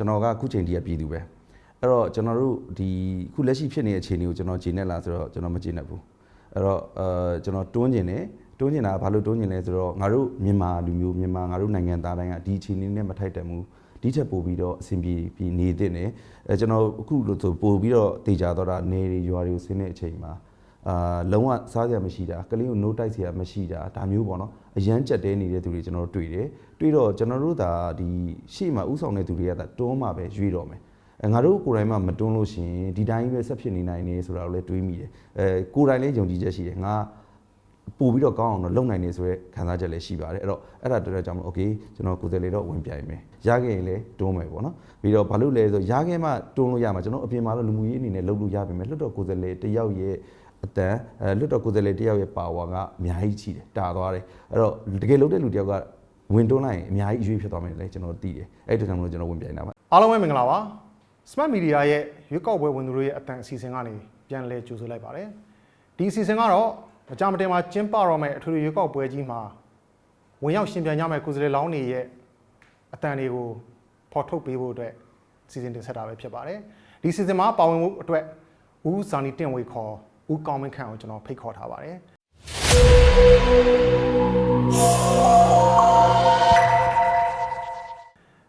ကျွန်တော်ကအခုချိန်ထိကပြည်သူပဲအဲ့တော့ကျွန်တော်တို့ဒီအခုလက်ရှိဖြစ်နေတဲ့အခြေအနေကိုကျွန်တော်ဂျင်းနဲ့လားဆိုတော့ကျွန်တော်မဂျင်းနဲ့ဘူးအဲ့တော့အဲကျွန်တော်တွန်းကျင်တယ်တွန်းကျင်တာကဘာလို့တွန်းကျင်လဲဆိုတော့ငါတို့မြန်မာလူမျိုးမြန်မာငါတို့နိုင်ငံသားတိုင်းကဒီအခြေအနေနဲ့မထိုက်တန်ဘူးဒီချက်ပို့ပြီးတော့အဆင်ပြေပြီးနေတဲ့နေအဲကျွန်တော်အခုလို့ဆိုပို့ပြီးတော့တေချာတော့တာနေတွေရွာတွေကိုဆင်းတဲ့အချိန်မှာအာလုံးဝစားစရာမရှိတာကလေးကိုနိုးတိုက်စရာမရှိတာဒါမျိုးပေါ့နော် အရန်ကြက်တဲနေတဲ့သူတွေကျွန်တော်တို့တွေ့တယ်တွေ့တော့ကျွန်တော်တို့သာဒီရှေ့မှာဥဆောင်တဲ့သူတွေကသာတွန်းမှပဲရွေးတော့မယ်အဲငါတို့ကိုယ်တိုင်မှမတွန်းလို့ရှိရင်ဒီတိုင်းပဲဆက်ဖြစ်နေနိုင်နေဆိုတာကိုလည်းတွေးမိတယ်အဲကိုယ်တိုင်လည်းယုံကြည်ချက်ရှိတယ်ငါပို့ပြီးတော့ကောင်းအောင်တော့လုပ်နိုင်နေဆိုရဲခံစားချက်လည်းရှိပါတယ်အဲ့တော့အဲ့ဒါတော်တော်ကြောင့်မလို့ okay ကျွန်တော်ကိုယ်တိုင်လည်းတော့ဝင်ပြိုင်မယ်ရခဲ့ရင်လည်းတွန်းမယ်ပေါ့နော်ပြီးတော့ဘာလို့လဲဆိုရခဲ့မှတွန်းလို့ရမှာကျွန်တော်အပြင်မှာတော့လူမှုရေးအနေနဲ့လုပ်လို့ရပါမယ်လွတ်တော်ကိုယ်တိုင်လည်းတယောက်ရဲ့ အတန်အဲလွတ်တော်ကိုယ်စားလှယ်တယောက်ရဲ့ပါဝါကအများကြီးရှိတယ်တာသွားတယ်အဲ့တော့တကယ်လုပ်တဲ့လူတယောက်ကဝင်တွန်းလိုက်ရင်အများကြီးအရွေးဖြစ်သွားမယ်လေကျွန်တော်သိတယ်အဲ့ဒီတကြောင့်မလို့ကျွန်တော်ဝင်ပြိုင်တာပါအားလုံးပဲမင်္ဂလာပါ Smart Media ရဲ့ရွေးကောက်ပွဲဝင်သူတို့ရဲ့အတန်အစီအစဉ်ကနေပြန်လည်ကြိုဆိုလိုက်ပါတယ်ဒီအစီအစဉ်ကတော့မကြမတင်မှာကျင်းပတော့မယ့်အထူးရွေးကောက်ပွဲကြီးမှာဝင်ရောက်ရှင်ပြန်ကြမယ့်ကိုယ်စားလှယ်လောင်းတွေရဲ့အတန်တွေကိုဖော်ထုတ်ပေးဖို့အတွက်စီစဉ်တင်ဆက်တာပဲဖြစ်ပါတယ်ဒီစီစဉ်မှာပါဝင်မှုအတွက်ဦးဇာနီတင့်ဝေခေါ် ဦးကောင်းမင်းခန့်ကိုကျွန်တော်ဖိတ်ခေါ်ထားပါတယ်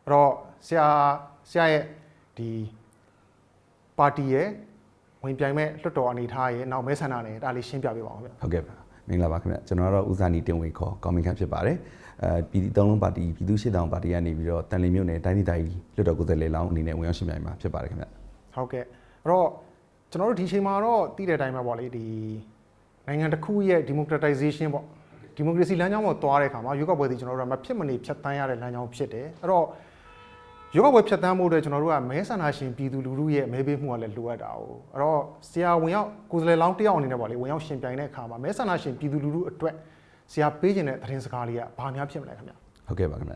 အဲ့တော့ဆရာဆရာရဲ့ဒီပါတီရဲ့ဝင်ပြိုင်မဲ့လွှတ်တော်အနေထားရဲ့နောက်မဲဆန္ဒနဲ့ဒါလေးရှင်းပြပေးပါအောင်ဗျဟုတ်ကဲ့ပါမင်္ဂလာပါခင်ဗျကျွန်တော်ကတော့ဦးဇာနီတင်ဝေခေါ်ကောင်းမင်ခန့်ဖြစ်ပါတယ်အဲပြည်သူသုံးလုံးပါတီပြည်သူ့ရှစ်တောင်ပါတီကနေပြီးတော့တန်လီမြို့နယ်တိုင်းဒေသကြီးလွှတ်တော်ကိုယ်စားလှယ်လောင်းအနေနဲ့ဝင်ရောက်ရှင်ပြိုင်မှာဖြစ်ပါတယ်ခင်ဗျဟုတ်ကဲ့အဲ့တော့ ကျွန်တော်တို့ဒီချိန်မှာတော့တည်တဲ့အတိုင်းပဲပေါ့လေဒီနိုင်ငံတစ်ခုရဲ့ democratization ပေါ့ democracy လမ်းကြောင်းပေါ်သွားတဲ့အခါမှာရွေးကောက်ပွဲဒီကျွန်တော်တို့ကမဖြစ်မနေဖြတ်တန်းရတဲ့လမ်းကြောင်းဖြစ်တယ်အဲ့တော့ရွေးကောက်ပွဲဖြတ်တန်းမှုအတွက်ကျွန်တော်တို့ကမဲဆန္ဒရှင်ပြည်သူလူထုရဲ့မဲပေးမှုကလည်းလိုအပ်တာ哦အဲ့တော့ဆရာဝင်ရောက်ကိုယ်စားလှယ်လောင်းတစ်ယောက်အနေနဲ့ပေါ့လေဝင်ရောက်ရှင်ပြိုင်တဲ့အခါမှာမဲဆန္ဒရှင်ပြည်သူလူထုအတွက်ဆရာပေးခြင်းတဲ့သတင်းစကားလေးကဘာများဖြစ်မလဲခင်ဗျဟုတ်ကဲ့ပါခင်ဗျ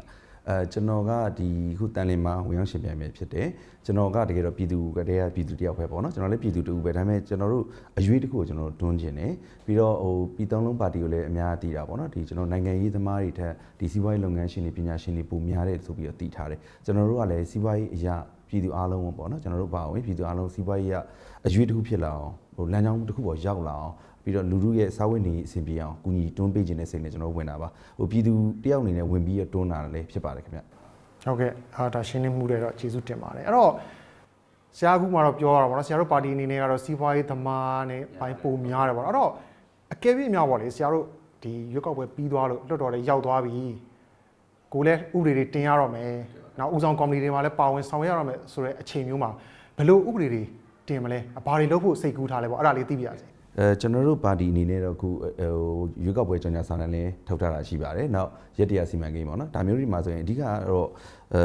အဲကျွန်တော်ကဒီခုတန်လီမှာဝင်ရောက်ရှင်ပြိုင်မယ်ဖြစ်တယ်ကျွန်တော်ကတကယ်တော့ပြည်သူကတည်းကပြည်သူတယောက်ပဲပေါ့နော်ကျွန်တော်လည်းပြည်သူတူပဲဒါပေမဲ့ကျွန်တော်တို့အရွေးတစ်ခုကိုကျွန်တော်တို့တွန်းကျင်တယ်ပြီးတော့ဟိုပြည်သုံးလုံးပါတီကိုလည်းအများအသိတာပေါ့နော်ဒီကျွန်တော်နိုင်ငံရေးသမားတွေထက်ဒီစီးပွားရေးလုပ်ငန်းရှင်တွေပညာရှင်တွေပုံများတယ်ဆိုပြီးတော့သိထားတယ်ကျွန်တော်တို့ကလည်းစီးပွားရေးအရာပြည်သူအားလုံးပေါ့နော်ကျွန်တော်တို့ပါဝင်ပြည်သူအားလုံးစီးပွားရေးကအရွေးတစ်ခုဖြစ်လာအောင်ဟိုလမ်းကြောင်းတစ်ခုပေါ်ရောက်လာအောင် ပြီးတော့လူလူရဲ့စာဝတ်နေအဆင်ပြေအောင်ကူညီတွန်းပေးခြင်းတဲ့စိတ်နဲ့ကျွန်တော်ဝင်တာပါဟိုပြည်သူတယောက်အနေနဲ့ဝင်ပြီးတွန်းတာလည်းဖြစ်ပါတယ်ခင်ဗျဟုတ်ကဲ့အာဒါရှင်းလင်းမှုတွေတော့ကျေးဇူးတင်ပါတယ်အဲ့တော့ဆရာအခုမှတော့ပြောရတာပေါ့နော်ဆရာတို့ပါတီအနေနဲ့ကတော့စီးပွားရေးသမားနဲ့ဘိုင်းပုံများတယ်ပေါ့နော်အဲ့တော့အကယ်၍အများပေါ့လေဆရာတို့ဒီရွက်ကောက်ပွဲပြီးသွားလို့လွတ်တော်လေးရောက်သွားပြီကိုလည်းဥပဒေတွေတင်ရတော့မယ်နောက်ဦးဆောင်ကော်မတီတွေမှာလည်းပါဝင်ဆောင်ရွက်ရတော့မယ်ဆိုတဲ့အချိန်မျိုးမှာဘယ်လိုဥပဒေတွေတင်မလဲဘာတွေလုပ်ဖို့စိတ်ကူးထားလဲပေါ့အဲ့ဒါလေးသိပြရစေ အဲကျွန်တော်တို့ပါတီအနေနဲ့တော့အခုဟိုရွေးကောက်ပွဲကြောင်ညာစာတမ်းလည်းထုတ်ထားတာရှိပါတယ်။နောက်ရက်တရာစီမံကိန်းပေါ့နော်။ဒါမျိုးတွေမှာဆိုရင်အဓိကတော့အဲ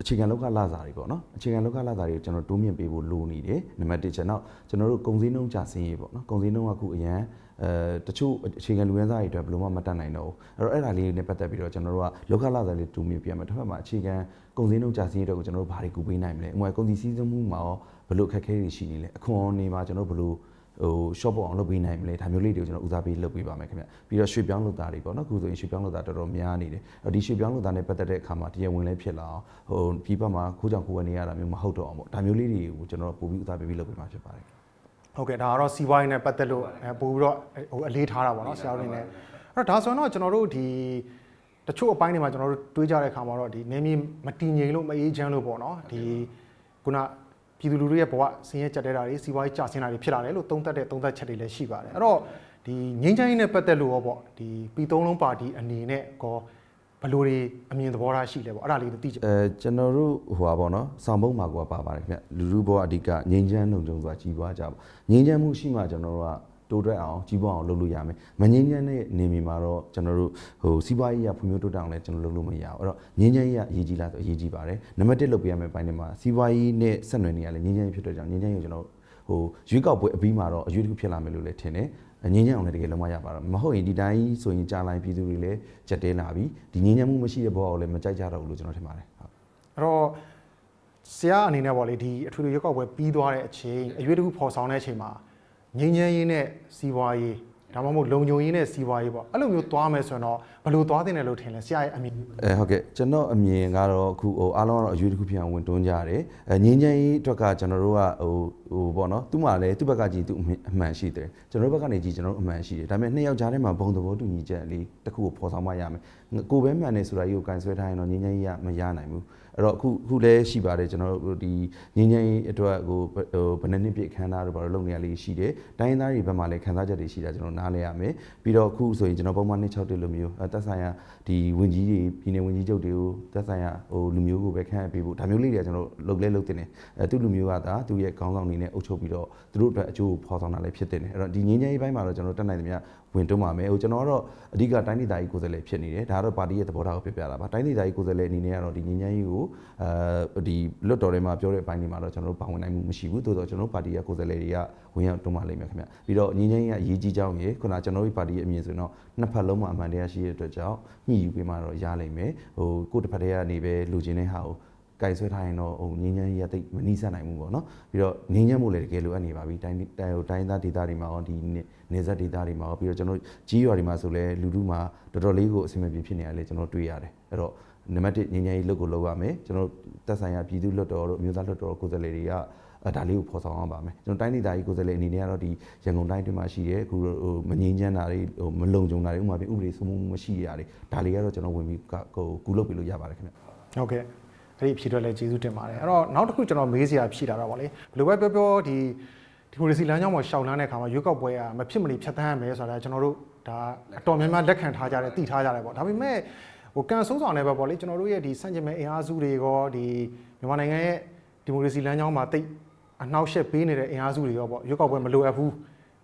အခြေခံလောက်ကလာစာတွေပေါ့နော်။အခြေခံလောက်ကလာစာတွေကိုကျွန်တော်တိုးမြင့်ပေးဖို့လိုနေတယ်။နံပါတ်1ချက်နောက်ကျွန်တော်တို့ကုန်စည်နှုန်းကျဆင်းရေးပေါ့နော်။ကုန်စည်နှုန်းကအခုအရန်အဲတချို့အခြေခံလူရင်းစားတွေအတွက်ဘယ်လိုမှမတတ်နိုင်တော့ဘူး။အဲ့တော့အဲ့ဒါလေးနဲ့ပတ်သက်ပြီးတော့ကျွန်တော်တို့ကလောကလာစာလေးတိုးမြင့်ပြရမယ်။တစ်ဖက်မှာအခြေခံကုန်စည်နှုန်းကျဆင်းရေးအတွက်ကိုကျွန်တော်တို့ဘာတွေကူပေးနိုင်မလဲ။ဥပမာကုန်စည်စည်းစိမ်မှုမှာရောဘယ်လိုအခက်အခဲတွေရှိနေလဲ။အခွန်နေမှာကျွန်တော်တို့ဘယ်လို ဟို shop ပေါ်အောင်လုပ်ပေးနိုင်မလဲဒါမျိုးလေးတွေကိုကျွန်တော်ဦးစားပေးလုပ်ပေးပါမယ်ခင်ဗျပြီးတော့ရွှေပြောင်းလုပ်သားတွေပေါ့နော်အခုဆိုရင်ရွှေပြောင်းလုပ်သားတော်တော်များနေတယ်အဲ့ဒီရွှေပြောင်းလုပ်သားနဲ့ပတ်သက်တဲ့အခါမှာတရားဝင်လည်းဖြစ်လာအောင်ဟိုပြီးပတ်မှာခိုးကြောင်ခိုးဝဲနေရတာမျိုးမဟုတ်တော့အောင်ပေါ့ဒါမျိုးလေးတွေကိုကျွန်တော်ပို့ပြီးဦးစားပေးပြီးလုပ်ပေးမှာဖြစ်ပါတယ်ဟုတ်ကဲ့ဒါကတော့စီးပွားရေးနဲ့ပတ်သက်လို့အဲပို့ပြီးတော့ဟိုအလေးထားတာပေါ့နော်ဆရာတို့အနေနဲ့အဲ့တော့ဒါဆိုရင်တော့ကျွန်တော်တို့ဒီတချို့အပိုင်းတွေမှာကျွန်တော်တို့တွေးကြတဲ့အခါမှာတော့ဒီနေမြေမတည်ငြိမ်လို့မအေးချမ်းလို့ပေါ့နော်ဒီခုန ပြည်သူလူထုရဲ့ဘဝဆင်းရဲကြက်တဲတာတွေစီးပွားရေးကျဆင်းတာတွေဖြစ်လာတယ်လို့သုံးသပ်တဲ့သုံးသပ်ချက်တွေလည်းရှိပါတယ်အဲ့တော့ဒီငြိမ်းချမ်းရေးနဲ့ပတ်သက်လို့ရောပေါ့ဒီပြည်သုံးလုံးပါတီအနေနဲ့ကောဘယ်လိုတွေအမြင်သဘောထားရှိလဲပေါ့အဲ့ဒါလေးသိချင်အဲကျွန်တော်တို့ဟိုပါပေါ့နော်ဆောင်းပုံးမှာကိုပါပါတယ်ခင်ဗျလူလူဘောအဓိကငြိမ်းချမ်းလုံခြုံစွာကြီးပွားကြပါငြိမ်းချမ်းမှုရှိမှကျွန်တော်တို့က တိုးတက်အောင်ကြီးပွားအောင်လုပ်လို့ရမယ်မငြိမ်းချမ်းတဲ့နေမြေမှာတော့ကျွန်တော်တို့ဟိုစီးပွားရေးရဖွံ့ဖြိုးတိုးတက်အောင်လည်းကျွန်တော်လုပ်လို့မရဘူးအဲ့တော့ငြိမ်းချမ်းရေးကအရေးကြီးလားဆိုအရေးကြီးပါတယ်နံပါတ်1လုပ်ပေးရမယ့်ပိုင်းတွေမှာစီးပွားရေးနဲ့ဆက်နွယ်နေရလဲငြိမ်းချမ်းရေးဖြစ်တဲ့ကြောင့်ငြိမ်းချမ်းရေးကိုကျွန်တော်ဟိုရွေးကောက်ပွဲအပြီးမှာတော့အရွေးတစ်ခုဖြစ်လာမယ်လို့လည်းထင်တယ်ငင်းညံ့အောင်လည်းတကယ်လုံးဝရပါတော့မဟုတ်ရင်ဒီတိုင်းဆိုရင်ကြာလိုက်ပြည်သူတွေလည်းကြက်တဲလာပြီဒီငင်းညံ့မှုမရှိတဲ့ဘဝကိုလည်းမကြိုက်ကြတော့ဘူးလို့ကျွန်တော်ထင်ပါတယ်ဟုတ်အဲ့တော့ဆရာအနေနဲ့ပေါ့လေဒီအထွေထွေရွက်ကောက်ပွဲပြီးသွားတဲ့အချိန်အရွေးတစ်ခုပေါ်ဆောင်တဲ့အချိန်မှာ ငြိမ်းချမ်းရေးနဲ့စီးပွားရေးဒါမှမဟုတ်လုံခြုံရေးနဲ့စီးပွားရေးပေါ့အဲ့လိုမျိုးသွားမယ်ဆိုရင်တော့ဘယ်လိုသွားတင်တယ်လို့ထင်လဲဆရာရဲ့အမြင်အဲဟုတ်ကဲ့ကျွန်တော်အမြင်ကတော့အခုဟိုအားလုံးကတော့အရွေးတစ်ခုဖြစ်အောင်ဝင်တွန်းကြရတယ်အဲငင်းချမ်းရေးအတွက်ကကျွန်တော်တို့ကဟိုဟိုပေါ့နော်သူ့မှာလည်းသူ့ဘက်ကကြည့်သူအမှန်ရှိတယ်ကျွန်တော်တို့ဘက်ကနေကြည့်ကျွန်တော်တို့အမှန်ရှိတယ်ဒါပေမဲ့နှစ်ယောက်ကြားထဲမှာဘုံသဘောတူညီချက်လေးတစ်ခုကိုဖော်ဆောင်မှရမယ်ကိုယ်ပဲမှန်နေဆိုတာကြီးကိုကန်ဆွဲထားရင်တော့ငင်းချမ်းရေးကမရနိုင်ဘူး အဲ့တော့အခုအခုလည်းရှိပါတယ်ကျွန်တော်တို့ဒီငင်းချမ်းရေးအတွက်ကိုဟိုဘယ်နှစ်နှစ်ပြည့်ခန်းသားတို့ဘာလို့လုပ်နေရလေးရှိတယ်တိုင်းရင်းသားတွေဘက်မှာလည်းခန်းစားချက်တွေရှိတာကျွန်တော်နားလဲရမယ်ပြီးတော့အခုဆိုရင်ကျွန်တော်ပုံမှန်261လိုမျိုးသက်ဆိုင်ရာဒီဝင်ကြီးတွေပြည်နယ်ဝင်ကြီးချုပ်တွေကိုသက်ဆိုင်ရာဟိုလူမျိုးကိုပဲခန့်အပ်ပေးဖို့ဒါမျိုးလေးတွေကကျွန်တော်လုပ်လဲလုပ်တင်တယ်အဲသူ့လူမျိုးကဒါသူ့ရဲ့ခေါင်းဆောင်နေနဲ့အုပ်ချုပ်ပြီးတော့သူတို့အတွက်အကျိုးကိုဖော်ဆောင်တာလည်းဖြစ်တင်တယ်အဲ့တော့ဒီငင်းချမ်းရေးပိုင်းမှာတော့ကျွန်တော်တက်နိုင်သမျှ ဝင်တွန်းပါမယ်ဟိုကျွန်တော်ကတော့အဓိကတိုင်းဒေသကြီးကိုယ်စားလှယ်ဖြစ်နေတယ်ဒါကတော့ပါတီရဲ့သဘောထားကိုပြပြတာပါတိုင်းဒေသကြီးကိုယ်စားလှယ်အနေနဲ့ကတော့ဒီငင်းချမ်းရေးကိုအဲဒီလွတ်တော်ထဲမှာပြောတဲ့အပိုင်းတွေမှာတော့ကျွန်တော်တို့ပါဝင်နိုင်မှုမရှိဘူးသို့တော့ကျွန်တော်တို့ပါတီရဲ့ကိုယ်စားလှယ်တွေကဝင်ရောက်တွန်းပါလိမ့်မယ်ခင်ဗျပြီးတော့ငင်းချမ်းရေးကအရေးကြီးကြောင်းရေခုနကျွန်တော်တို့ပါတီရဲ့အမြင်ဆိုရင်တော့နှစ်ဖက်လုံးမှာအမှန်တရားရှိတဲ့အတွက်ကြောင့်ညှိယူပေးမှတော့ရလိမ့်မယ်ဟိုကိုယ့်တစ်ဖက်တည်းကနေပဲလူချင်းတဲ့ဟာကို ကင်ဆွဲထားရင်တော့ဟိုငင်းချမ်းရေးရတိတ်မနှီးဆက်နိုင်ဘူးပေါ့နော်ပြီးတော့ငင်းချမ်းမှုလည်းတကယ်လိုအပ်နေပါပြီတိုင်းတိုင်းဟိုတိုင်းသားဒေသတွေမှာရောဒီနေဆက်ဒေသတွေမှာရောပြီးတော့ကျွန်တော်ကြီးရွာတွေမှာဆိုလဲလူလူမှာတော်တော်လေးကိုအဆင်မပြေဖြစ်နေရလေကျွန်တော်တွေ့ရတယ်အဲ့တော့နံပါတ်1ငင်းချမ်းရေးလုပ်ကိုလုပ်ရမယ်ကျွန်တော်တက်ဆိုင်ရာပြည်သူ့လွှတ်တော်တို့အမျိုးသားလွှတ်တော်ကိုယ်စားလှယ်တွေကအဲဒါလေးကိုဖော်ဆောင်အောင်ပါမယ်ကျွန်တော်တိုင်းဒေသကြီးကိုယ်စားလှယ်အနေနဲ့ကတော့ဒီရန်ကုန်တိုင်းတွင်မှာရှိတဲ့အခုဟိုမငင်းချမ်းတာတွေဟိုမလုံခြုံတာတွေဥပမာပြဥပဒေစိုးမိုးမှုမရှိရတာတွေဒါလေးကတော့ကျွန်တော်ဝင်ပြီးဟိုကူလုပ်ပြီးလို့ရပါတယ်ခင်ဗျဟုတ်ကဲ့ အဲ့ဒီဖြေတော့လည်းကျေးဇူးတင်ပါတယ်အဲ့တော့နောက်တစ်ခုကျွန်တော်မေးစရာဖြေတာတော့ဗောလေဘယ်လိုပဲပြောပြောဒီဒီမိုကရေစီလမ်းကြောင်းမှာရှောင်လန်းတဲ့အခါမှာရွေးကောက်ပွဲကမဖြစ်မနေဖြတ်သန်းရမယ်ဆိုတာကျွန်တော်တို့ဒါအတော်များများလက်ခံထားကြတယ်သိထားကြတယ်ဗောဒါပေမဲ့ဟိုကန်ဆိုးဆောင်နေပဲဗောလေကျွန်တော်တို့ရဲ့ဒီစန့်ကျင်မဲ့အင်အားစုတွေရောဒီမြန်မာနိုင်ငံရဲ့ဒီမိုကရေစီလမ်းကြောင်းမှာတိတ်အနှောက်အယှက်ပေးနေတဲ့အင်အားစုတွေရောဗောရွေးကောက်ပွဲမလိုအပ်ဘူး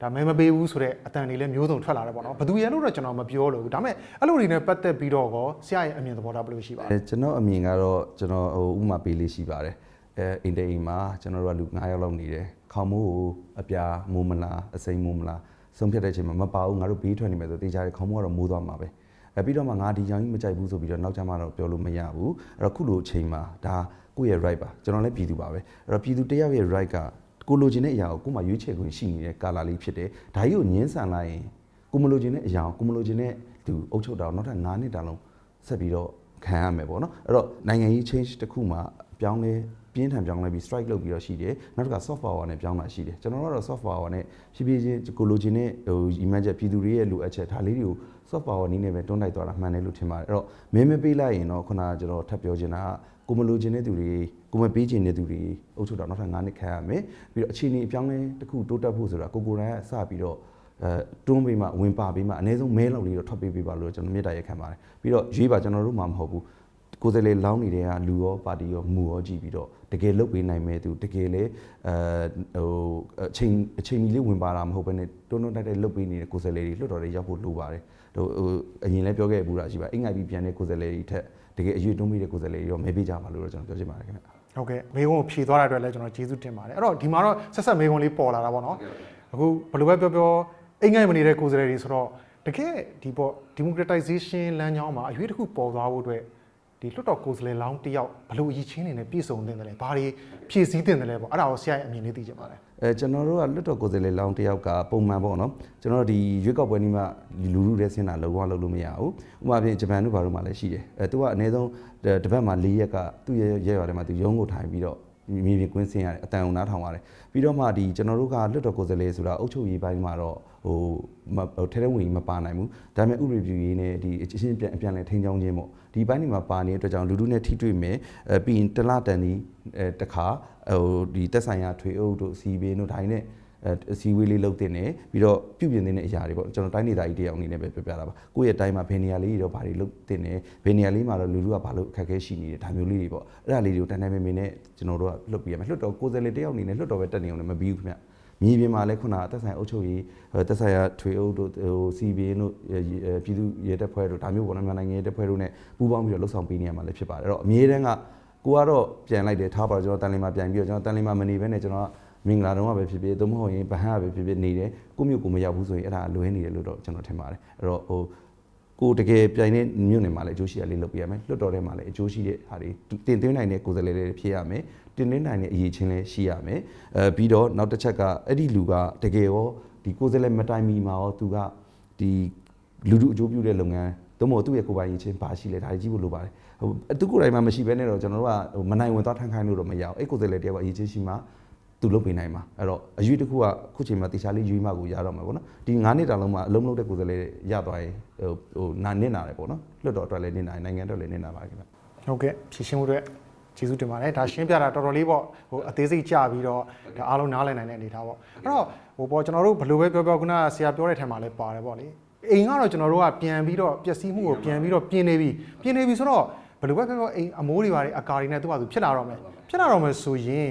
ဒါမဲမပေးဘူးဆိုတော့အတန်တွေလည်းမျိုးစုံထွက်လာတယ်ပေါ့နော်ဘယ်သူရဲလို့တော့ကျွန်တော်မပြောလို့ဘူးဒါပေမဲ့အဲ့လိုတွေနဲ့ပတ်သက်ပြီးတော့ကောဆရာရဲ့အမြင်သဘောထားဘယ်လိုရှိပါလဲအဲကျွန်တော်အမြင်ကတော့ကျွန်တော်ဟိုဥပမာပေးလေးရှိပါတယ်အဲအင်တေအိမ်မှာကျွန်တော်တို့ကလူ9ယောက်လောက်နေတယ်ခေါင်းမိုးကိုအပြာမိုးမလားအစိမ်းမိုးမလားဆုံးဖြတ်တဲ့အချိန်မှာမပါဘူးငါတို့ဘေးထွက်နေမယ်ဆိုတေချာတယ်ခေါင်းမိုးကတော့မိုးသွားမှာပဲအဲပြီးတော့မှငါဒီကြောင်ကြီးမကြိုက်ဘူးဆိုပြီးတော့နောက်ကျမှတော့ပြောလို့မရဘူးအဲ့တော့ခုလိုအချိန်မှာဒါကိုယ့်ရဲ့ right ပါကျွန်တော်လည်းပြည်သူပါပဲအဲ့တော့ပြည်သူတယောက်ရဲ့ right က ကိုလိုချင်တဲ့အရာကိုကိုယ်မှရွေးချယ်ခွင့်ရှိနေတဲ့ကာလာလေးဖြစ်တယ်ဒါကြီးကိုညှင်းဆန်လိုက်ရင်ကိုမလိုချင်တဲ့အရာကိုကိုမလိုချင်တဲ့သူအုပ်ချုပ်တာကိုနောက်ထပ်9နှစ်တာလုံးဆက်ပြီးတော့ခံရမယ်ပေါ့နော်အဲ့တော့နိုင်ငံရေး change တစ်ခုမှာပြောင်းလဲပြင်းထန်ပြောင်းလဲပြီး strike လုပ်ပြီးတော့ရှိတယ်နောက်တစ်ခါ soft power နဲ့ပြောင်းလာရှိတယ်ကျွန်တော်တို့ကတော့ soft power နဲ့ဖြည်းဖြည်းချင်းကိုလိုချင်တဲ့ဟို image ပြည်သူတွေရဲ့လိုအပ်ချက်ဒါလေးတွေကို soft power နည်းနဲ့ပဲတွန်းတိုက်သွားတာမှန်တယ်လို့ထင်ပါတယ်အဲ့တော့မင်းမပေးလိုက်ရင်တော့ခုနကကျွန်တော်ထပ်ပြောချင်တာက ကိုမလိုချင်တဲ့သူတွေကိုမပေးချင်တဲ့သူတွေအုပ်ချုပ်တာနောက်ထပ်9နှစ်ခံရမယ်ပြီးတော့အခြေအနေအပြောင်းလဲတစ်ခုတိုးတက်ဖို့ဆိုတာကိုကိုယ်တိုင်ကစပြီးတော့အဲတွန်းပေးမှဝင်ပါပေးမှအနည်းဆုံးမဲလောက်လေးတော့ထွက်ပေးပေးပါလို့ကျွန်တော်မြတ်တာရက်ခံပါတယ်ပြီးတော့ရွေးပါကျွန်တော်တို့မှမဟုတ်ဘူးကိုယ်စားလှယ်လောင်းနေတဲ့ကလူရောပါတီရောမူရောကြည့်ပြီးတော့တကယ်လုတ်ပေးနိုင်မဲ့သူတကယ်လေအဲဟိုအချိန်အချိန်ကြီးလေးဝင်ပါတာမဟုတ်ဘဲနဲ့တွန်းတွန်းတိုက်တိုက်လုတ်ပေးနေတဲ့ကိုယ်စားလှယ်တွေလွတ်တော်တွေရောက်ဖို့လိုပါတယ် ဟိုဟိုအရင်လည်းပြောခဲ့ဘူးတာရှိပါအင်္ဂါပြီးပြန်တဲ့ကိုယ်စားလှယ်တွေထက်တကယ်အရွေတွန်းပေးတဲ့ကိုယ်စားလှယ်တွေရောမဲပေးကြပါလို့တော့ကျွန်တော်ပြောချင်ပါတယ်ခင်ဗျဟုတ်ကဲ့မေကုန်းကိုဖြေသွားတဲ့အတွက်လည်းကျွန်တော်ကျေးဇူးတင်ပါတယ်အဲ့တော့ဒီမှာတော့ဆက်ဆက်မေကုန်းလေးပေါ်လာတာပေါ့နော်အခုဘယ်လိုပဲပြောပြောအိမ်ငိုင်မနေတဲ့ကိုယ်စားလှယ်တွေဆိုတော့တကယ်ဒီပေါ့ democratization လမ်းကြောင်းမှာအရွေးတစ်ခုပေါ်သွားဖို့အတွက် ဒီလွတ်တော်ကိုယ်စားလှယ်လောင်းတစ်ယောက်ဘယ်လိုအရေးချင်းနေနဲ့ပြည့်စုံတင်တယ်လဲဘာတွေဖြည့်ဆည်းတင်တယ်လဲပေါ့အဲ့ဒါကိုဆရာရဲ့အမြင်လေးသိချင်ပါတယ်အဲကျွန်တော်တို့ကလွတ်တော်ကိုယ်စားလှယ်လောင်းတယောက်ကပုံမှန်ပေါ့နော်ကျွန်တော်တို့ဒီရွေးကောက်ပွဲนี้မှာလူလူတွေဆင်းတာလုံးဝလုပ်လို့မရဘူးဥပမာဖြင့်ဂျပန်တို့ဘာလို့မှလည်းရှိတယ်အဲသူကအနည်းဆုံးတစ်ပတ်မှာ၄ရက်ကသူ့ရဲ့ရဲရွာထဲမှာသူရုံးကိုထိုင်ပြီးတော့ မြေပြင်ကွင်းဆင်းရတယ်အတန်ုံနားထောင်ရတယ်ပြီးတော့မှဒီကျွန်တော်တို့ကလွတ်တော်ကိုယ်စားလှယ်ဆိုတာအုပ်ချုပ်ရေးပိုင်းမှာတော့ဟိုဟိုထဲထဲဝင်မပါနိုင်ဘူးဒါပေမဲ့ဥပဒေပြုရေးနဲ့ဒီအချင်းပြန်အပြန်လဲထိန်းချောင်းခြင်းပေါ့ဒီဘိုင်းတွေမှာပါနေတဲ့အတွက်ကြောင့်လူလူနဲ့ထိတွေ့မယ်အဲပြီးရင်တလတန်ဒီအဲတခါဟိုဒီတက်ဆိုင်ရာထွေအုပ်တို့စီဘေးတို့ဒါတွေနဲ့ အဲအစည်းအဝေးလေးလုပ်တင်တယ်ပြီးတော့ပြုပြင်တင်တဲ့အရာတွေပေါ့ကျွန်တော်တိုင်းဒေသကြီးတယောက်အနေနဲ့ပဲပြောပြတာပါကိုယ့်ရဲ့တိုင်းမှာဘယ်နေရာလေးတွေတော့ဘာတွေလုပ်တင်တယ်ဘယ်နေရာလေးမှာတော့လူလူကဘာလို့အခက်အခဲရှိနေတယ်ဒါမျိုးလေးတွေပေါ့အဲ့ဒါလေးတွေကိုတန်းတန်းမင်းမင်းနဲ့ကျွန်တော်တို့ကလွတ်ပြရမယ်လွတ်တော်ကိုယ်စားလှယ်တယောက်အနေနဲ့လွတ်တော်ပဲတက်နေအောင်လည်းမပြီးဘူးခင်ဗျမြေပြင်မှာလည်းခုနကတက်ဆိုင်အုပ်ချုပ်ရေးတက်ဆိုင်ရာထွေအုပ်တို့ဟိုစီဘီတို့ပြည်သူရဲတပ်ဖွဲ့တို့ဒါမျိုးပေါ့နော်မြန်မာနိုင်ငံရဲတပ်ဖွဲ့တို့ ਨੇ ပူးပေါင်းပြီးတော့လှုပ်ဆောင်ပေးနေရမှာလည်းဖြစ်ပါတယ်အဲ့တော့အမြဲတမ်းကကိုကတော့ပြန်လိုက်တယ်ထားပါတော့ကျွန်တော်တန်လင်းမှာပြန်ပြီးတော့ကျွန်တော်တန်လင်းမှာမနေဘဲနဲ့ကျွန်တော်က မင်္ဂလာတုံးကပဲဖြစ်ဖြစ်သို့မဟုတ်ရင်ဗဟန်းကပဲဖြစ်ဖြစ်နေတယ်ကိုမျိုးကိုမရောက်ဘူးဆိုရင်အဲ့ဒါလွဲနေတယ်လို့တော့ကျွန်တော်ထင်ပါတယ်အဲ့တော့ဟိုကိုတကယ်ပြိုင်တဲ့မြို့နယ်မှာလည်းအကျိုးရှိရလေးလုပ်ပြရမယ်လွတ်တော်ထဲမှာလည်းအကျိုးရှိတဲ့ဟာတွေတင်သွင်းနိုင်တဲ့ကိုယ်စားလှယ်တွေဖြစ်ရမယ်တင်သွင်းနိုင်တဲ့အရေးချင်းလည်းရှိရမယ်အဲပြီးတော့နောက်တစ်ချက်ကအဲ့ဒီလူကတကယ်ရောဒီကိုယ်စားလှယ်မတိုင်မီမှာရောသူကဒီလူလူအကျိုးပြုတဲ့လုပ်ငန်းသို့မဟုတ်သူ့ရဲ့ကိုယ်ပိုင်ရည်ချင်းဘာရှိလဲဒါတွေကြည့်ဖို့လိုပါတယ်ဟိုသူကိုယ်တိုင်မှမရှိဘဲနဲ့တော့ကျွန်တော်တို့ကဟိုမနိုင်ဝင်သွားထမ်းခိုင်းလို့တော့မရအောင်အဲ့ကိုယ်စလေတယောက်ကအရေးချင်းရှိမှ သူလုပ်ပေးနိုင်မှာအဲ့တော့အရွေးတစ်ခုကခုချိန်မှာတေချာလေးရွေးမှကိုရတော့မှာပေါ့နော်ဒီ9နှစ်တာလုံးမှာအလုံးလုံးတဲ့ကိုယ်စလေရသွားရင်ဟိုဟိုနာနစ်နာတယ်ပေါ့နော်လွတ်တော်အတွက်လည်းနစ်နာနိုင်ငံအတွက်လည်းနစ်နာပါခင်ဗျဟုတ်ကဲ့ဖြည့်ရှင်းမှုအတွက်ကျေးဇူးတင်ပါတယ်ဒါရှင်းပြတာတော်တော်လေးပေါ့ဟိုအသေးစိတ်ကြပြီးတော့ဒါအားလုံးနားလည်နိုင်တဲ့အနေအထားပေါ့အဲ့တော့ဟိုပေါ့ကျွန်တော်တို့ဘယ်လိုပဲပြောပြောခုနကဆရာပြောတဲ့ထက်မှာလည်းပါတယ်ပေါ့လေအိမ်ကတော့ကျွန်တော်တို့ကပြန်ပြီးတော့ပျက်စီးမှုကိုပြန်ပြီးတော့ပြင်နေပြီပြင်နေပြီဆိုတော့ဘယ်လိုပဲပြောပြောအိမ်အမိုးတွေပါတွေအကာတွေနဲ့သူ့ဟာသူဖြစ်လာတော့မယ်ဖြစ်လာတော့မယ်ဆိုရင်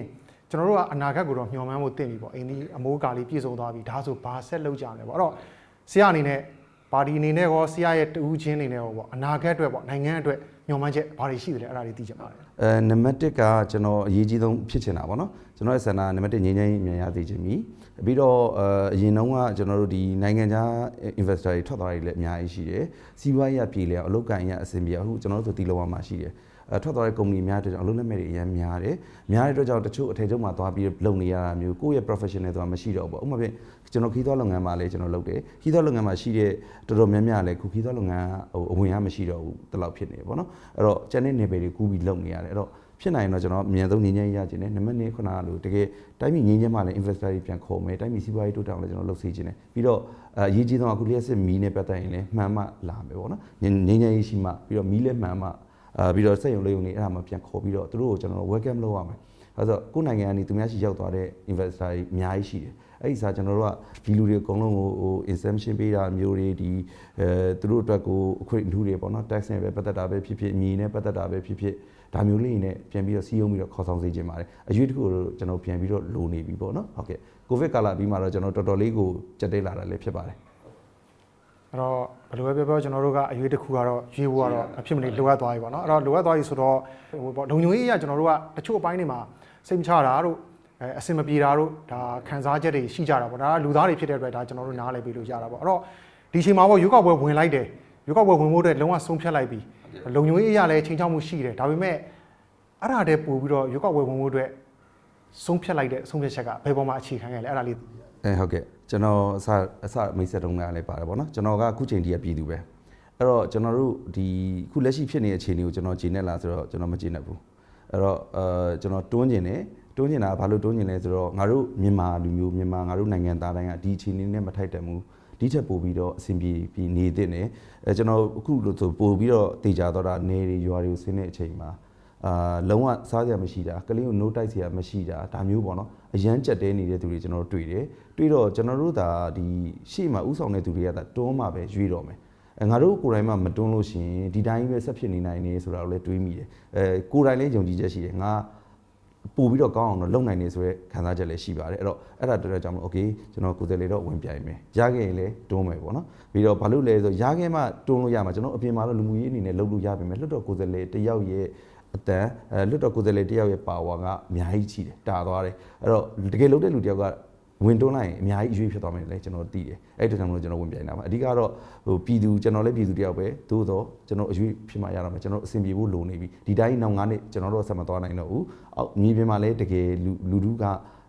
ကျွန်တော်တို့ကအနာဂတ်ကိုတော့မျှော်မှန်းဖို့တင့်ပြီပေါ့အိမ်ဒီအမိုးကာလေးပြည့်စုံသွားပြီဒါဆိုဘာဆက်လုပ်ကြမလဲပေါ့အဲ့တော့ဆရာအနေနဲ့ပါတီအနေနဲ့ရောဆရာရဲ့တူးချင်းအနေနဲ့ရောပေါ့အနာဂတ်အတွက်ပေါ့နိုင်ငံအတွက်မျှော်မှန်းချက်ဘာတွေရှိတယ်လဲအဲ့ဒါတွေသိချင်ပါတယ်အဲနံပါတ်1ကကျွန်တော်အရေးကြီးဆုံးဖြစ်ချင်တာပေါ့နော်ကျွန်တော်ရဲ့ဆန္ဒကနံပါတ်1ငြိမ်းချမ်းရေးအမြန်ရသိချင်ပြီပြီးတော့အဲအရင်တုန်းကကျွန်တော်တို့ဒီနိုင်ငံခြား investor တွေထွက်သွားတွေလည်းအများကြီးရှိတယ်စီးပွားရေးအပြေလဲအောင်အလုပ်ကိုင်ရအဆင်ပြေအောင်အခုကျွန်တော်တို့ဆိုတီလောဝါမှာရှိတယ်အဲ ထွက်သွားတဲ့ကုမ္ပဏီများတဲ့ကြောင့်အလုပ်လက်မဲ့တွေအများများတယ်များတဲ့အတွက်ကြောင့်တချို့အထည်ချုပ်မှာသွားပြီးလုပ်နေရတာမျိုးကိုယ့်ရဲ့ professional ဆိုတာမရှိတော့ဘူးပေါ့ဥပမာဖြင့်ကျွန်တော်ခီးသွွားလုပ်ငန်းမှာလည်းကျွန်တော်လုပ်တယ်ခီးသွွားလုပ်ငန်းမှာရှိတဲ့တော်တော်များများလည်းခုခီးသွွားလုပ်ငန်းဟိုအဝင်ရမရှိတော့ဘူးတလောက်ဖြစ်နေပေါ့နော်အဲ့တော့ကျန်တဲ့နယ်ပယ်တွေကူးပြီးလုပ်နေရတယ်အဲ့တော့ဖြစ်နိုင်ရင်တော့ကျွန်တော်အမြန်ဆုံးငြိမ်းချမ်းရေးရခြင်းနဲ့နံပါတ်2ခုနကလိုတကယ်တိုင်းပြည်ငြိမ်းချမ်းမှလည်း investor တွေပြန်ခေါ်မယ်တိုင်းပြည်စီးပွားရေးတိုးတက်အောင်လည်းကျွန်တော်လုပ်စေခြင်းနဲ့ပြီးတော့အရေးကြီးဆုံးအခုလျှက်စစ်မီးနဲ့ပတ်သက်ရင်လည်းမှန်မှလာမယ်ပေါ့နော်ငြိမ်းငြိမ်းချမ်းရေးရှိမှပြီးတော့မီးလည်းမှန်မှ အာပြီးတော့စက်ရုံလေးရုံတွေအဲ့ဒါမှပြန်ခေါ်ပြီးတော့သူတို့ကိုကျွန်တော် welcome လုပ်ရမယ်အဲဆိုကိုယ်နိုင်ငံကနေသူများရှိရောက်သွားတဲ့ investor တွေအများကြီးရှိတယ်အဲ့ဒီစားကျွန်တော်တို့ကဒီလူတွေအကုန်လုံးကိုဟို exemption ပေးတာမျိုးတွေဒီအဲသူတို့အတွက်ကိုအခွင့်အထူးတွေပေါ့နော် tax နဲ့ပဲပတ်သက်တာပဲဖြစ်ဖြစ်အမည်နဲ့ပတ်သက်တာပဲဖြစ်ဖြစ်ဒါမျိုးလေးနဲ့ပြန်ပြီးတော့စီးရုံးပြီးတော့ခေါ်ဆောင်စေချင်ပါတယ်အရွေးတစ်ခုကိုကျွန်တော်ပြန်ပြီးတော့လိုနေပြီပေါ့နော်ဟုတ်ကဲ့ကိုဗစ်ကာလပြီးမှတော့ကျွန်တော်တော်တော်လေးကိုကြက်တိတ်လာတာလည်းဖြစ်ပါတယ် အဲ့တော့ဘယ်လိုပဲပြောပြောကျွန်တော်တို့ကအရွေးတစ်ခုကတော့ရွေးဖို့ကတော့အဖြစ်မနေလိုအပ်သွားပြီပေါ့နော်အဲ့တော့လိုအပ်သွားပြီဆိုတော့ဟိုပေါ့လုံခြုံရေးအရာကျွန်တော်တို့ကတချို့အပိုင်းတွေမှာစိတ်မချတာတို့အဲအစင်မပြေတာတို့ဒါခံစားချက်တွေရှိကြတာပေါ့ဒါကလူသားတွေဖြစ်တဲ့အတွက်ဒါကျွန်တော်တို့နားလည်ပြီးလို့ရတာပေါ့အဲ့တော့ဒီချိန်မှာပေါ့ရွေးကောက်ပွဲဝင်လိုက်တယ်ရွေးကောက်ပွဲဝင်ဖို့အတွက်လုံးဝဆုံးဖြတ်လိုက်ပြီလုံခြုံရေးအရာလည်းချိန်ချောက်မှုရှိတယ်ဒါပေမဲ့အဲ့ဒါတည်းပို့ပြီးတော့ရွေးကောက်ပွဲဝင်ဖို့အတွက်ဆုံးဖြတ်လိုက်တဲ့ဆုံးဖြတ်ချက်ကဘယ်ပေါ်မှာအခြေခံခဲ့လဲအဲ့ဒါလေးအဲဟုတ်ကဲ့ ကျွန်တော်အစအစမိတ်ဆက်တုံးကလည်းပါတယ်ဗောနော်ကျွန်တော်ကအခုချိန်တည်းကပြည်သူပဲအဲ့တော့ကျွန်တော်တို့ဒီအခုလက်ရှိဖြစ်နေတဲ့အခြေအနေကိုကျွန်တော်ဂျင်းနဲ့လားဆိုတော့ကျွန်တော်မဂျင်းနဲ့ဘူးအဲ့တော့အဲကျွန်တော်တွန်းကျင်တယ်တွန်းကျင်တာကဘာလို့တွန်းကျင်လဲဆိုတော့ငါတို့မြန်မာလူမျိုးမြန်မာငါတို့နိုင်ငံသားတိုင်းကဒီအခြေအနေနဲ့မထိုက်တန်ဘူးဒီချက်ပို့ပြီးတော့အဆင်ပြေပြီးနေတဲ့နေအဲကျွန်တော်အခုလို့ဆိုပို့ပြီးတော့တေချာတော့တာနေတွေရွာတွေကိုဆင်းတဲ့အချိန်မှာအာလုံးဝစားစရာမရှိတာကလေးကိုနိုးတိုက်စရာမရှိတာဒါမျိုးပေါ့နော် အရန်ကြက်တဲနေတဲ့သူတွေကျွန်တော်တို့တွေ့တယ်တွေ့တော့ကျွန်တော်တို့သာဒီရှေ့မှာဥဆောင်တဲ့သူတွေကသာတွန်းမှပဲရွေ့တော့မယ်အဲငါတို့ကိုယ်တိုင်မှမတွန်းလို့ရှိရင်ဒီတိုင်းပဲဆက်ဖြစ်နေနိုင်နေဆိုတာကိုလည်းတွေးမိတယ်အဲကိုယ်တိုင်လည်းယုံကြည်ချက်ရှိတယ်ငါပို့ပြီးတော့ကောင်းအောင်တော့လုပ်နိုင်နေဆိုရဲခံစားချက်လည်းရှိပါတယ်အဲ့တော့အဲ့ဒါတော်တော်ကြောင့်မလို့ okay ကျွန်တော်ကိုယ်တိုင်လည်းတော့ဝင်ပြိုင်မယ်ရခဲ့ရင်လည်းတွန်းမယ်ပေါ့နော်ပြီးတော့ဘာလို့လဲဆိုရခဲ့မှတွန်းလို့ရမှာကျွန်တော်အပြင်မှာတော့လူမှုရေးအနေနဲ့လုပ်လို့ရပြင်မယ်လွတ်တော်ကိုယ်တိုင်လည်းတယောက်ရဲ့ အတန်အဲလွတ်တော်ကိုယ်စားလှယ်တယောက်ရဲ့ပါဝါကအများကြီးရှိတယ်တာသွားတယ်အဲ့တော့တကယ်လုံးတဲ့လူတယောက်ကဝင်တွန်းလိုက်ရင်အများကြီးအရွေးဖြစ်သွားမယ်လေကျွန်တော်သိတယ်အဲ့ဒီတကြောင့်မလို့ကျွန်တော်ဝင်ပြိုင်တာပါအဓိကတော့ဟိုပြည်သူကျွန်တော်လည်းပြည်သူတယောက်ပဲသို့တော့ကျွန်တော်အရွေးဖြစ်မှရတော့မယ်ကျွန်တော်အဆင်ပြေဖို့လိုနေပြီဒီတိုင်းနောက်9နှစ်ကျွန်တော်တို့ဆက်မသွားနိုင်တော့ဘူးအောက်မြေပြင်မှာလည်းတကယ်လူလူထုက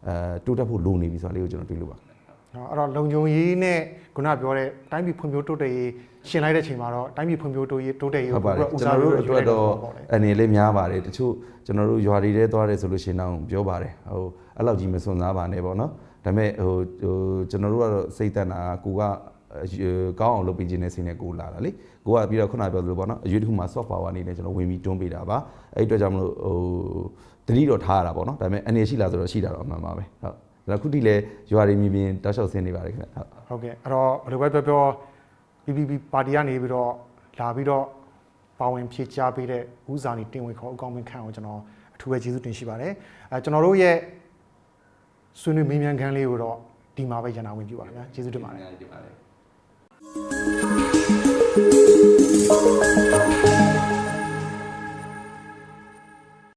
အဲတိုးတက်ဖို့လိုနေပြီဆိုတာလေးကိုကျွန်တော်တွေ့လို့ပါ နော်အဲ့တော့လုံခြုံရေးနဲ့ခုနပြောတဲ့တိုင်းပြည်ဖွံ့ဖြိုးတိုးတက်ရေးရှင်လိုက်တဲ့ချိန်မှာတော့တိုင်းပြည်ဖွံ့ဖြိုးတိုးရေးတိုးတက်ရေးဟုတ်ကိုပါတယ်ဦးကျွန်စားတော်ပြီးတို့တော့အတွက်တော့ပေါ့လေအနေလေးများပါတယ်တချို့ကျွန်တော်တို့ရွာတွေထဲသွားတယ်ဆိုလို့ရှိရင်တော့ပြောပါတယ်ဟိုအဲ့လောက်ကြီးမစွန့်စားပါနဲ့ပေါ့နော်ဒါပေမဲ့ဟိုဟိုကျွန်တော်တို့ကတော့စိတ်သက်တာကကိုကကောင်းအောင်လုပ်ပေးခြင်းနဲ့စိတ်နဲ့ကိုလာတာလေကိုကပြီးတော့ခုနပြောသလိုပေါ့နော်အရွေးတစ်ခုမှာ soft power အနေနဲ့ကျွန်တော်ဝင်ပြီးတွန်းပေးတာပါအဲ့ဒီအတွက်ကြောင့်မလို့ဟိုတတိတော့ထားရတာပေါ့နော်ဒါပေမဲ့အနေရှိလားဆိုတော့ရှိတာတော့အမှန်ပါပဲဟုတ် ဒါခုတိလဲရွာတွေမြင်မြင်တောက်လျှောက်ဆင်းနေပါတယ်ခင်ဗျဟုတ်ဟုတ်ကဲ့အဲ့တော့ဘယ်လိုပဲပြောပြော PPP ပါတီကနေပြီးတော့လာပြီးတော့ပါဝင်ဖြည့်ချပေးတဲ့ဦးစာနေတင်ဝင်ခေါ်အကောင်းမင်းခန့်ကိုကျွန်တော်အထူးပဲကျေးဇူးတင်ရှိပါတယ်အဲကျွန်တော်တို့ရဲ့ဆွေးနွေးမေးမြန်းခန်းလေးကိုတော့ဒီမှာပဲရန်နာဝင်ပြုပါခင်ဗျာကျေးဇူးတင်ပါတယ်ပါတယ်